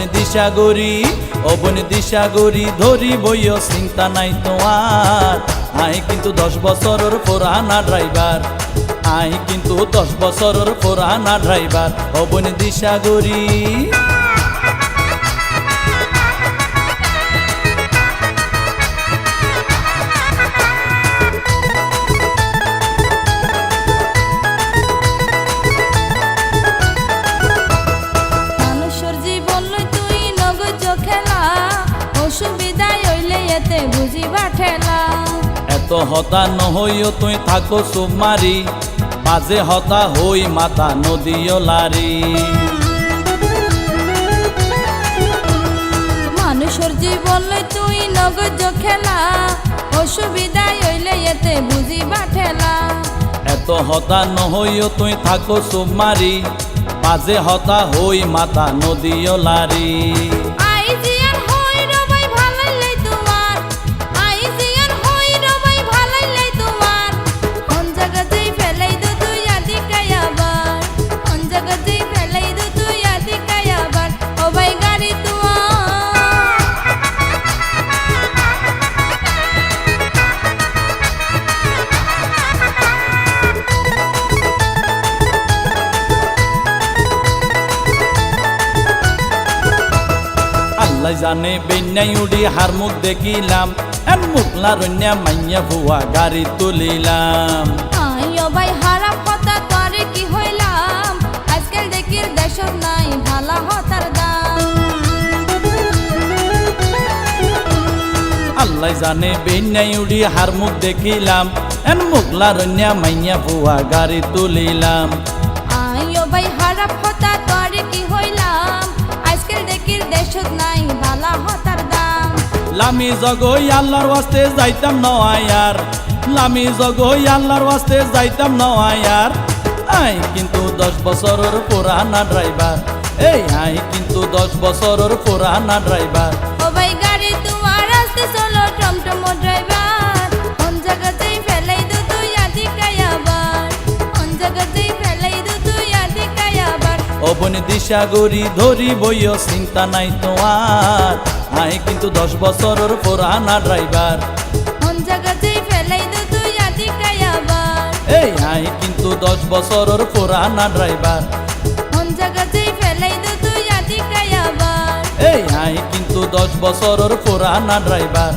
দিশাগরি অবন দিশা গরি ধরি বইয় চিন্তা নাই তোমার। আই কিন্তু দশ বছরের পুরানা ড্রাইভার, আই কিন্তু দশ বছরের পুরানা ড্রাইভার। অবন দিশাগরি মানুষের বুঝিবা ঠেলা এত হতা নহইও তুই থাকো সুমারি বাজে হতা হই মাতা নদীয় লারি। মানুষের জীবন তুই নগজ খেলা অসুবিধায় হইলে এতে বুঝিবা ঠেলা এত হতা নহইও তুই থাকো সুমারি বাজে হতা হই মাতা নদীয় লারি। আল্লাহ জানে বেন্যাই উড়ি হার মুখ দেখিলাম। এম মুখলা রন্যা মাইয়া ভুয়া গাড়ি তুলিলাম। আইও ভাই হারাম কথা তোরে কি হইলাম? আজকাল দেখির দেশত নাই ভালা হতার দাম। আল্লাহ জানে বেন্যাই উড়ি হার মুখ দেখিলাম। এন মুখলা রন্যা মাইয়া ভুয়া গাড়ি তুলিলাম। আইও ভাই হারাম কথা তোরে কি হইলাম? লামি জগই আল্লাহর ওয়াস্তে যাইতাম নয়ার। লামি জগই আল্লাহর ওয়াস্তে যাইতাম নয়ার। আই কিন্তু দশ বছরের পুরানা ড্রাইভার। এই, আই কিন্তু দশ বছরের পুরানা ড্রাইভার। অবনি দিশাগরি ধরি বইও চিন্তা নাই তোমার আই কিন্তু দশ বছরের পুরানা ড্রাইভার। এই আই কিন্তু দশ বছরের পুরানা ড্রাইভার। এই আই কিন্তু দশ বছরের পুরানা ড্রাইভার।